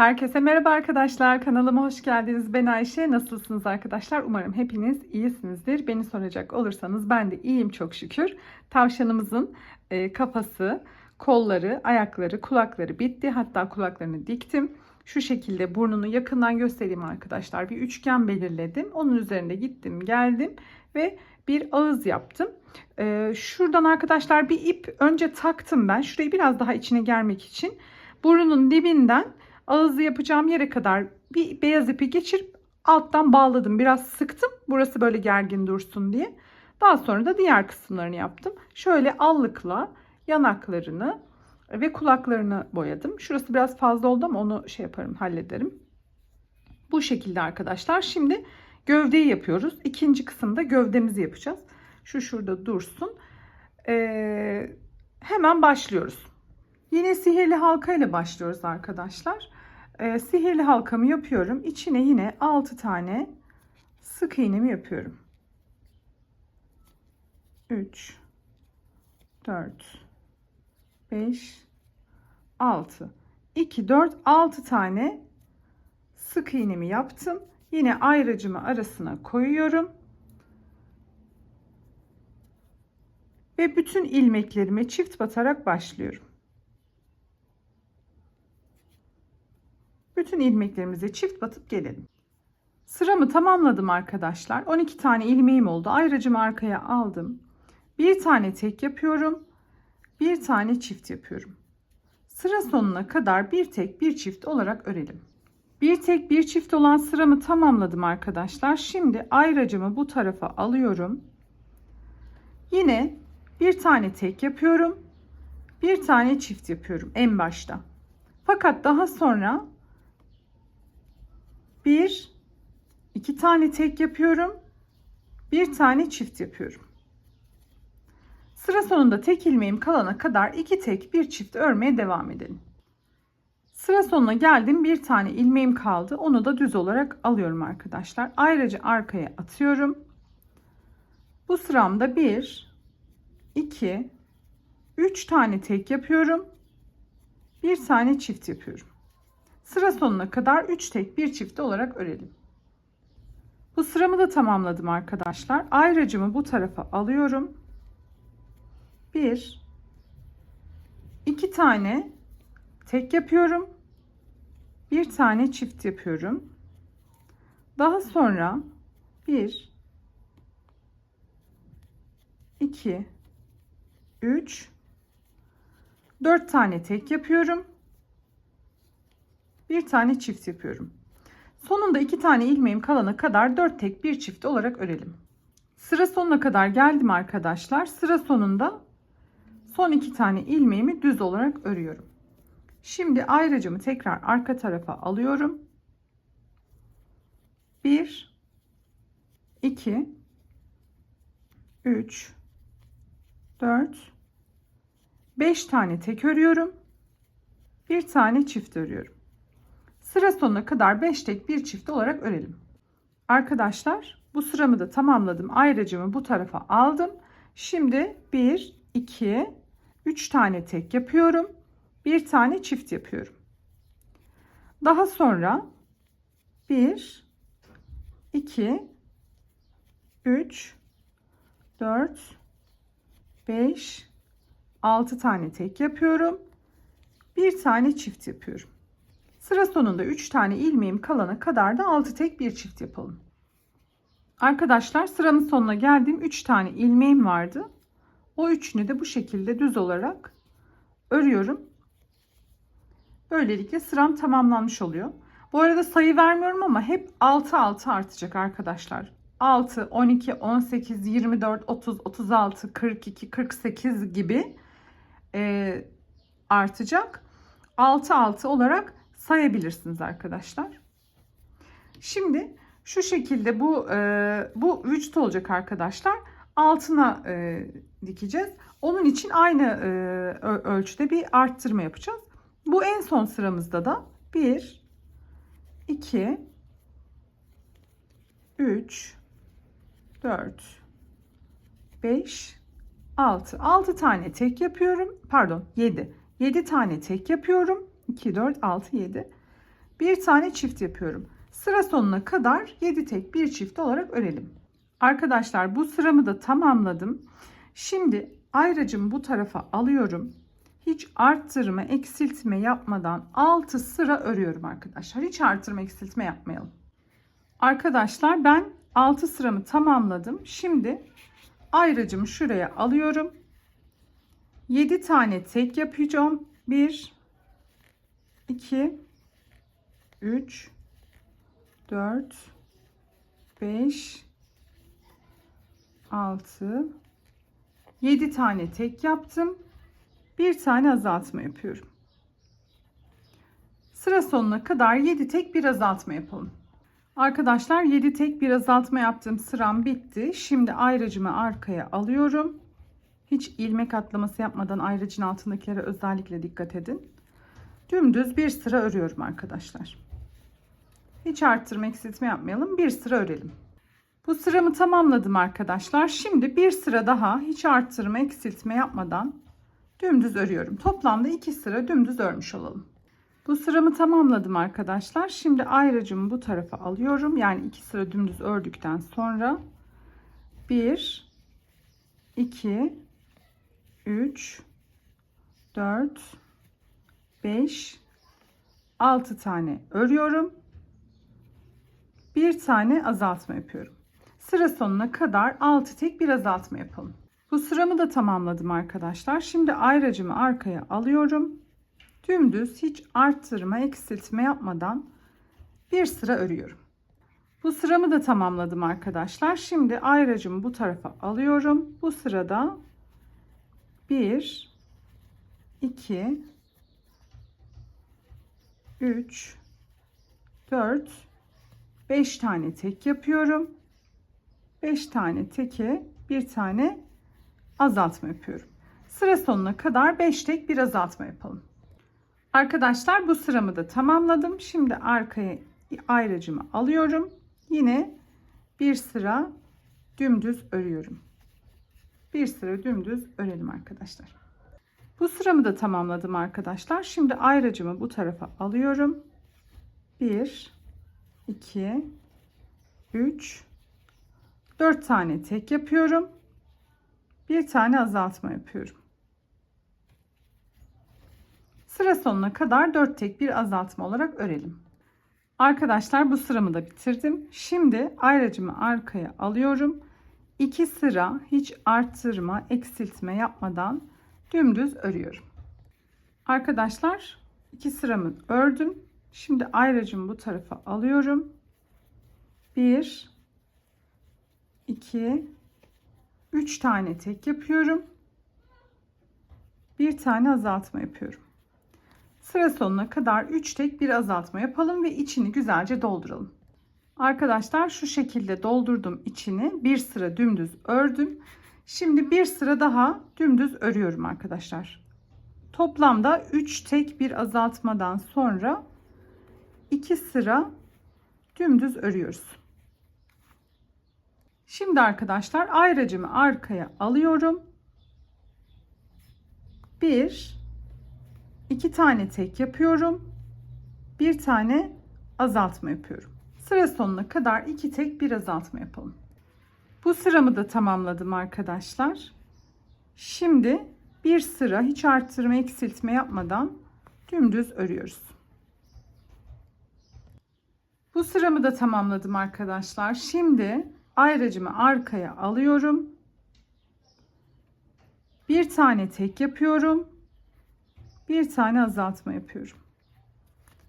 Herkese merhaba arkadaşlar. Kanalıma hoş geldiniz. Ben Ayşe. Nasılsınız arkadaşlar? Umarım hepiniz iyisinizdir. Beni soracak olursanız ben de iyiyim çok şükür. Tavşanımızın e, kafası, kolları, ayakları, kulakları bitti. Hatta kulaklarını diktim. Şu şekilde burnunu yakından göstereyim arkadaşlar. Bir üçgen belirledim. Onun üzerinde gittim, geldim ve bir ağız yaptım. E, şuradan arkadaşlar bir ip önce taktım ben. Şurayı biraz daha içine germek için. Burnunun dibinden ağzı yapacağım yere kadar bir beyaz ipi geçirip alttan bağladım. Biraz sıktım. Burası böyle gergin dursun diye. Daha sonra da diğer kısımlarını yaptım. Şöyle allıkla yanaklarını ve kulaklarını boyadım. Şurası biraz fazla oldu ama onu şey yaparım, hallederim. Bu şekilde arkadaşlar. Şimdi gövdeyi yapıyoruz. İkinci kısımda gövdemizi yapacağız. Şu şurada dursun. Ee, hemen başlıyoruz. Yine sihirli halka ile başlıyoruz arkadaşlar. Ee, sihirli halkamı yapıyorum. İçine yine 6 tane sık iğnemi yapıyorum. 3 4 5 6 2 4 6 tane sık iğnemi yaptım. Yine ayracımı arasına koyuyorum. Ve bütün ilmeklerime çift batarak başlıyorum. Bütün ilmeklerimize çift batıp gelelim. Sıramı tamamladım arkadaşlar. 12 tane ilmeğim oldu. Ayracımı arkaya aldım. Bir tane tek yapıyorum. Bir tane çift yapıyorum. Sıra sonuna kadar bir tek bir çift olarak örelim. Bir tek bir çift olan sıramı tamamladım arkadaşlar. Şimdi ayracımı bu tarafa alıyorum. Yine bir tane tek yapıyorum. Bir tane çift yapıyorum en başta. Fakat daha sonra bir, iki tane tek yapıyorum. Bir tane çift yapıyorum. Sıra sonunda tek ilmeğim kalana kadar iki tek bir çift örmeye devam edelim. Sıra sonuna geldim. Bir tane ilmeğim kaldı. Onu da düz olarak alıyorum arkadaşlar. Ayrıca arkaya atıyorum. Bu sıramda bir, iki, üç tane tek yapıyorum. Bir tane çift yapıyorum. Sıra sonuna kadar 3 tek bir çift olarak örelim. Bu sıramı da tamamladım arkadaşlar. Ayracımı bu tarafa alıyorum. 1 2 tane tek yapıyorum. Bir tane çift yapıyorum. Daha sonra 1 2 3 4 tane tek yapıyorum bir tane çift yapıyorum. Sonunda iki tane ilmeğim kalana kadar dört tek bir çift olarak örelim. Sıra sonuna kadar geldim arkadaşlar. Sıra sonunda son iki tane ilmeğimi düz olarak örüyorum. Şimdi ayracımı tekrar arka tarafa alıyorum. 1 2 3 4 5 tane tek örüyorum. Bir tane çift örüyorum. Sıra sonuna kadar 5 tek bir çift olarak örelim. Arkadaşlar bu sıramı da tamamladım. Ayracımı bu tarafa aldım. Şimdi 1, 2, 3 tane tek yapıyorum. Bir tane çift yapıyorum. Daha sonra 1, 2, 3, 4, 5, 6 tane tek yapıyorum. Bir tane çift yapıyorum. Sıra sonunda 3 tane ilmeğim kalana kadar da 6 tek bir çift yapalım. Arkadaşlar sıramın sonuna geldim. 3 tane ilmeğim vardı. O üçünü de bu şekilde düz olarak örüyorum. Böylelikle sıram tamamlanmış oluyor. Bu arada sayı vermiyorum ama hep 6 6 artacak arkadaşlar. 6, 12, 18, 24, 30, 36, 42, 48 gibi e, artacak. 6 6 olarak sayabilirsiniz arkadaşlar. Şimdi şu şekilde bu e, bu vücut olacak arkadaşlar. Altına e, dikeceğiz. Onun için aynı e, ölçüde bir arttırma yapacağız. Bu en son sıramızda da 1 2 3 4 5 6 6 tane tek yapıyorum. Pardon 7. 7 tane tek yapıyorum. 2, 4, 6, 7. Bir tane çift yapıyorum. Sıra sonuna kadar 7 tek bir çift olarak örelim. Arkadaşlar bu sıramı da tamamladım. Şimdi ayracımı bu tarafa alıyorum. Hiç arttırma, eksiltme yapmadan 6 sıra örüyorum arkadaşlar. Hiç arttırma, eksiltme yapmayalım. Arkadaşlar ben 6 sıramı tamamladım. Şimdi ayracımı şuraya alıyorum. 7 tane tek yapacağım. 1 2 3 4 5 6 7 tane tek yaptım. Bir tane azaltma yapıyorum. Sıra sonuna kadar 7 tek bir azaltma yapalım. Arkadaşlar 7 tek bir azaltma yaptım. Sıram bitti. Şimdi ayracımı arkaya alıyorum. Hiç ilmek atlaması yapmadan ayracın altındakilere özellikle dikkat edin. Dümdüz bir sıra örüyorum arkadaşlar. Hiç arttırma eksiltme yapmayalım. Bir sıra örelim. Bu sıramı tamamladım arkadaşlar. Şimdi bir sıra daha hiç arttırma eksiltme yapmadan dümdüz örüyorum. Toplamda iki sıra dümdüz örmüş olalım. Bu sıramı tamamladım arkadaşlar. Şimdi ayracımı bu tarafa alıyorum. Yani iki sıra dümdüz ördükten sonra 1 2 3 4 5 6 tane örüyorum. Bir tane azaltma yapıyorum. Sıra sonuna kadar 6 tek bir azaltma yapalım. Bu sıramı da tamamladım arkadaşlar. Şimdi ayracımı arkaya alıyorum. Dümdüz hiç arttırma, eksiltme yapmadan bir sıra örüyorum. Bu sıramı da tamamladım arkadaşlar. Şimdi ayracımı bu tarafa alıyorum. Bu sırada 1 2 3 4 5 tane tek yapıyorum. 5 tane teke bir tane azaltma yapıyorum. Sıra sonuna kadar 5 tek bir azaltma yapalım. Arkadaşlar bu sıramı da tamamladım. Şimdi arkaya ayracımı alıyorum. Yine bir sıra dümdüz örüyorum. Bir sıra dümdüz örelim arkadaşlar. Bu sıramı da tamamladım arkadaşlar. Şimdi ayracımı bu tarafa alıyorum. 1 2 3 4 tane tek yapıyorum. Bir tane azaltma yapıyorum. Sıra sonuna kadar 4 tek bir azaltma olarak örelim. Arkadaşlar bu sıramı da bitirdim. Şimdi ayracımı arkaya alıyorum. 2 sıra hiç arttırma, eksiltme yapmadan dümdüz örüyorum. Arkadaşlar 2 sıramı ördüm. Şimdi ayracımı bu tarafa alıyorum. 1 2 3 tane tek yapıyorum. Bir tane azaltma yapıyorum. Sıra sonuna kadar 3 tek bir azaltma yapalım ve içini güzelce dolduralım. Arkadaşlar şu şekilde doldurdum içini. Bir sıra dümdüz ördüm. Şimdi bir sıra daha dümdüz örüyorum arkadaşlar. Toplamda 3 tek bir azaltmadan sonra 2 sıra dümdüz örüyoruz. Şimdi arkadaşlar ayracımı arkaya alıyorum. 1 2 tane tek yapıyorum. Bir tane azaltma yapıyorum. Sıra sonuna kadar 2 tek bir azaltma yapalım. Bu sıramı da tamamladım arkadaşlar. Şimdi bir sıra hiç arttırma eksiltme yapmadan dümdüz örüyoruz. Bu sıramı da tamamladım arkadaşlar. Şimdi ayracımı arkaya alıyorum. Bir tane tek yapıyorum. Bir tane azaltma yapıyorum.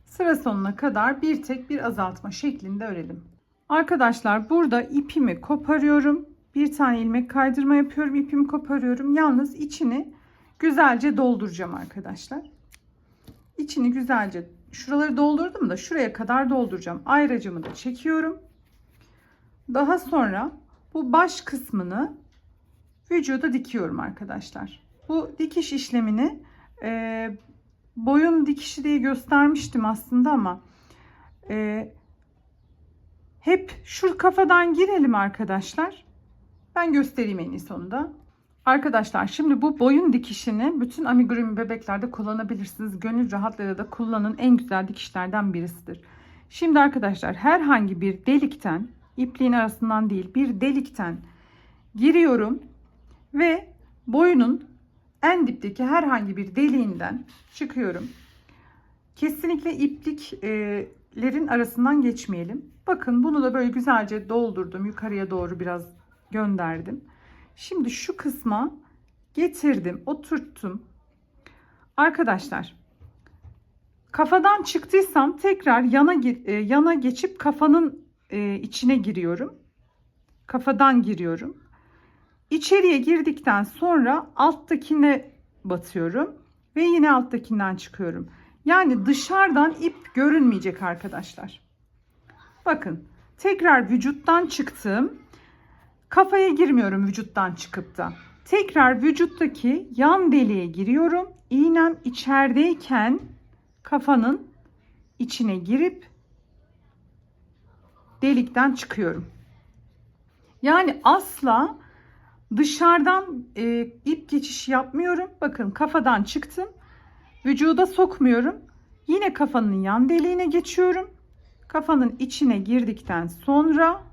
Sıra sonuna kadar bir tek bir azaltma şeklinde örelim. Arkadaşlar burada ipimi koparıyorum. Bir tane ilmek kaydırma yapıyorum. ipimi koparıyorum. Yalnız içini güzelce dolduracağım arkadaşlar. İçini güzelce şuraları doldurdum da şuraya kadar dolduracağım. Ayracımı da çekiyorum. Daha sonra bu baş kısmını vücuda dikiyorum arkadaşlar. Bu dikiş işlemini e, boyun dikişi diye göstermiştim aslında ama e, hep şu kafadan girelim arkadaşlar. Ben göstereyim en iyi sonunda. Arkadaşlar şimdi bu boyun dikişini bütün amigurumi bebeklerde kullanabilirsiniz. Gönül rahatlığıyla da kullanın en güzel dikişlerden birisidir. Şimdi arkadaşlar herhangi bir delikten ipliğin arasından değil bir delikten giriyorum ve boyunun en dipteki herhangi bir deliğinden çıkıyorum. Kesinlikle ipliklerin arasından geçmeyelim. Bakın bunu da böyle güzelce doldurdum. Yukarıya doğru biraz gönderdim. Şimdi şu kısma getirdim, oturttum. Arkadaşlar kafadan çıktıysam tekrar yana e, yana geçip kafanın e, içine giriyorum. Kafadan giriyorum. İçeriye girdikten sonra alttakine batıyorum ve yine alttakinden çıkıyorum. Yani dışarıdan ip görünmeyecek arkadaşlar. Bakın tekrar vücuttan çıktım. Kafaya girmiyorum vücuttan çıkıp da. Tekrar vücuttaki yan deliğe giriyorum. İğnem içerideyken kafanın içine girip delikten çıkıyorum. Yani asla dışarıdan e, ip geçişi yapmıyorum. Bakın kafadan çıktım. Vücuda sokmuyorum. Yine kafanın yan deliğine geçiyorum. Kafanın içine girdikten sonra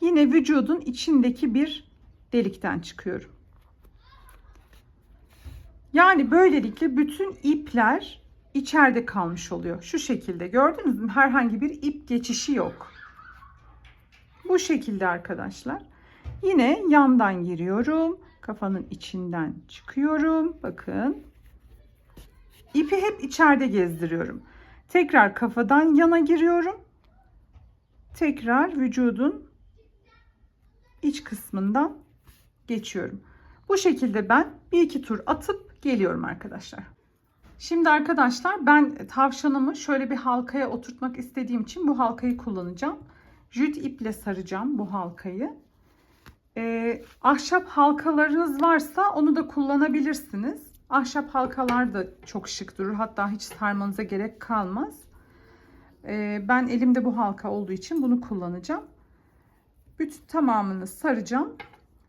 yine vücudun içindeki bir delikten çıkıyorum. Yani böylelikle bütün ipler içeride kalmış oluyor. Şu şekilde gördünüz mü? Herhangi bir ip geçişi yok. Bu şekilde arkadaşlar. Yine yandan giriyorum. Kafanın içinden çıkıyorum. Bakın. İpi hep içeride gezdiriyorum. Tekrar kafadan yana giriyorum. Tekrar vücudun iç kısmından geçiyorum. Bu şekilde ben bir iki tur atıp geliyorum arkadaşlar. Şimdi arkadaşlar ben tavşanımı şöyle bir halkaya oturtmak istediğim için bu halkayı kullanacağım. Jüt iple saracağım bu halkayı. Ee, ahşap halkalarınız varsa onu da kullanabilirsiniz. Ahşap halkalar da çok şık durur. Hatta hiç sarmanıza gerek kalmaz. Ee, ben elimde bu halka olduğu için bunu kullanacağım. Bütün tamamını saracağım.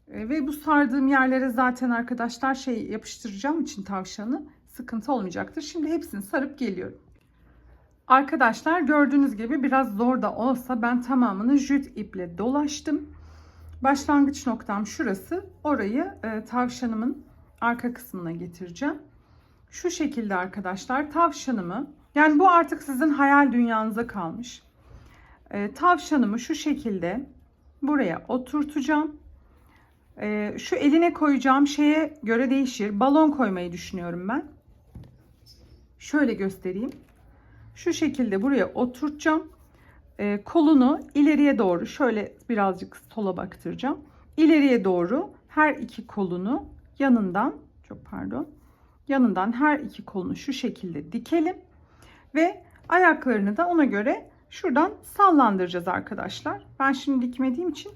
Ee, ve bu sardığım yerlere zaten arkadaşlar şey yapıştıracağım için tavşanı sıkıntı olmayacaktır. Şimdi hepsini sarıp geliyorum. Arkadaşlar gördüğünüz gibi biraz zor da olsa ben tamamını jüt iple dolaştım. Başlangıç noktam şurası. Orayı e, tavşanımın arka kısmına getireceğim. Şu şekilde arkadaşlar tavşanımı yani bu artık sizin hayal dünyanıza kalmış. E, tavşanımı şu şekilde buraya oturtacağım. E, şu eline koyacağım şeye göre değişir. Balon koymayı düşünüyorum ben. Şöyle göstereyim. Şu şekilde buraya oturtacağım. E, kolunu ileriye doğru şöyle birazcık sola baktıracağım. İleriye doğru her iki kolunu yanından çok pardon yanından her iki kolunu şu şekilde dikelim ve ayaklarını da ona göre şuradan sallandıracağız arkadaşlar. Ben şimdi dikmediğim için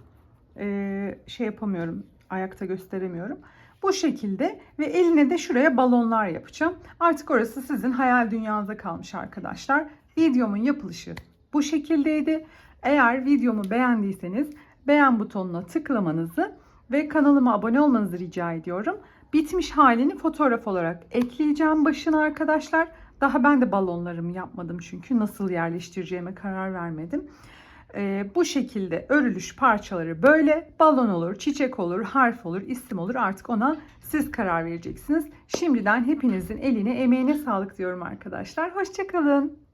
e, şey yapamıyorum ayakta gösteremiyorum. Bu şekilde ve eline de şuraya balonlar yapacağım. Artık orası sizin hayal dünyanıza kalmış arkadaşlar. Videomun yapılışı bu şekildeydi. Eğer videomu beğendiyseniz beğen butonuna tıklamanızı ve kanalıma abone olmanızı rica ediyorum. Bitmiş halini fotoğraf olarak ekleyeceğim başına arkadaşlar. Daha ben de balonlarımı yapmadım çünkü nasıl yerleştireceğime karar vermedim. Ee, bu şekilde örülüş parçaları böyle balon olur, çiçek olur, harf olur, isim olur artık ona siz karar vereceksiniz. Şimdiden hepinizin eline emeğine sağlık diyorum arkadaşlar. Hoşçakalın.